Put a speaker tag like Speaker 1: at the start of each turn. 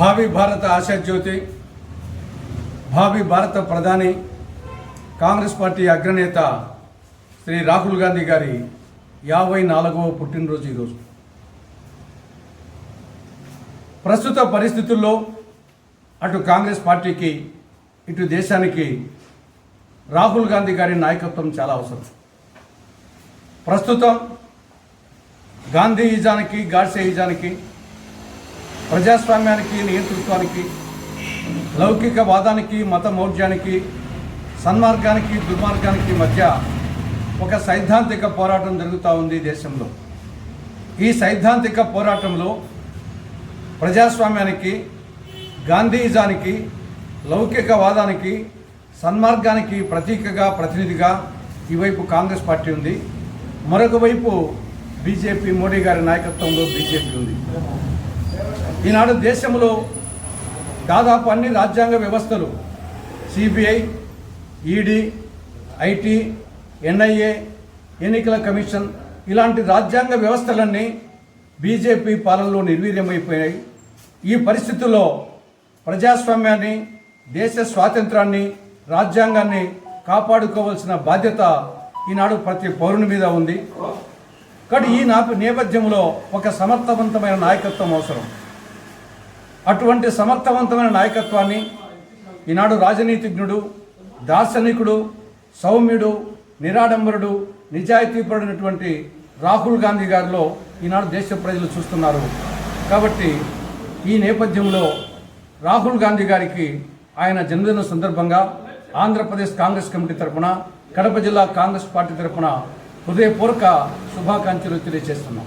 Speaker 1: భావి భారత ఆశాజ్యోతి భావి భారత ప్రధాని కాంగ్రెస్ పార్టీ అగ్రనేత శ్రీ రాహుల్ గాంధీ గారి యాభై నాలుగవ పుట్టినరోజు ఈరోజు. ప్రస్తుత పరిస్థితుల్లో అటు కాంగ్రెస్ పార్టీకి ఇటు దేశానికి రాహుల్ గాంధీ గారి నాయకత్వం చాలా అవసరం. ప్రస్తుతం గాంధీ ఈజానికి గాడ్సే ఈజానికి ప్రజాస్వామ్యానికి నియంతృత్వానికి లౌకిక వాదానికి మత మౌఢ్యానికి సన్మార్గానికి దుర్మార్గానికి మధ్య ఒక సైద్ధాంతిక పోరాటం జరుగుతూ ఉంది దేశంలో. ఈ సైద్ధాంతిక పోరాటంలో ప్రజాస్వామ్యానికి గాంధీజానికి లౌకిక వాదానికి సన్మార్గానికి ప్రతీకగా ప్రతినిధిగా ఈవైపు కాంగ్రెస్ పార్టీ ఉంది. మరొక వైపు బీజేపీ మోడీ గారి నాయకత్వంలో బీజేపీ ఉంది. ఈనాడు దేశంలో దాదాపు అన్ని రాజ్యాంగ వ్యవస్థలు సిబిఐ ఈడీ ఐటీ ఎన్ఐఏ ఎన్నికల కమిషన్ ఇలాంటి రాజ్యాంగ వ్యవస్థలన్నీ బీజేపీ పాలనలో నిర్వీర్యమైపోయాయి ఈ పరిస్థితుల్లో ప్రజాస్వామ్యాన్ని దేశ స్వాతంత్రాన్ని రాజ్యాంగాన్ని కాపాడుకోవాల్సిన బాధ్యత ఈనాడు ప్రతి పౌరుని మీద ఉంది. కాబట్టి ఈ నాపు నేపథ్యంలో ఒక సమర్థవంతమైన నాయకత్వం అవసరం. అటువంటి సమర్థవంతమైన నాయకత్వాన్ని ఈనాడు రాజనీతిజ్ఞుడు దార్శనికుడు సౌమ్యుడు నిరాడంబరుడు నిజాయితీపరుడైనటువంటి రాహుల్ గాంధీ గారిలో ఈనాడు దేశ ప్రజలు చూస్తున్నారు. కాబట్టి ఈ నేపథ్యంలో రాహుల్ గాంధీ గారికి ఆయన జన్మదిన సందర్భంగా ఆంధ్రప్రదేశ్ కాంగ్రెస్ కమిటీ తరఫున కడప జిల్లా కాంగ్రెస్ పార్టీ తరఫున హృదయపూర్వక శుభాకాంక్షలు తెలియజేస్తున్నాం.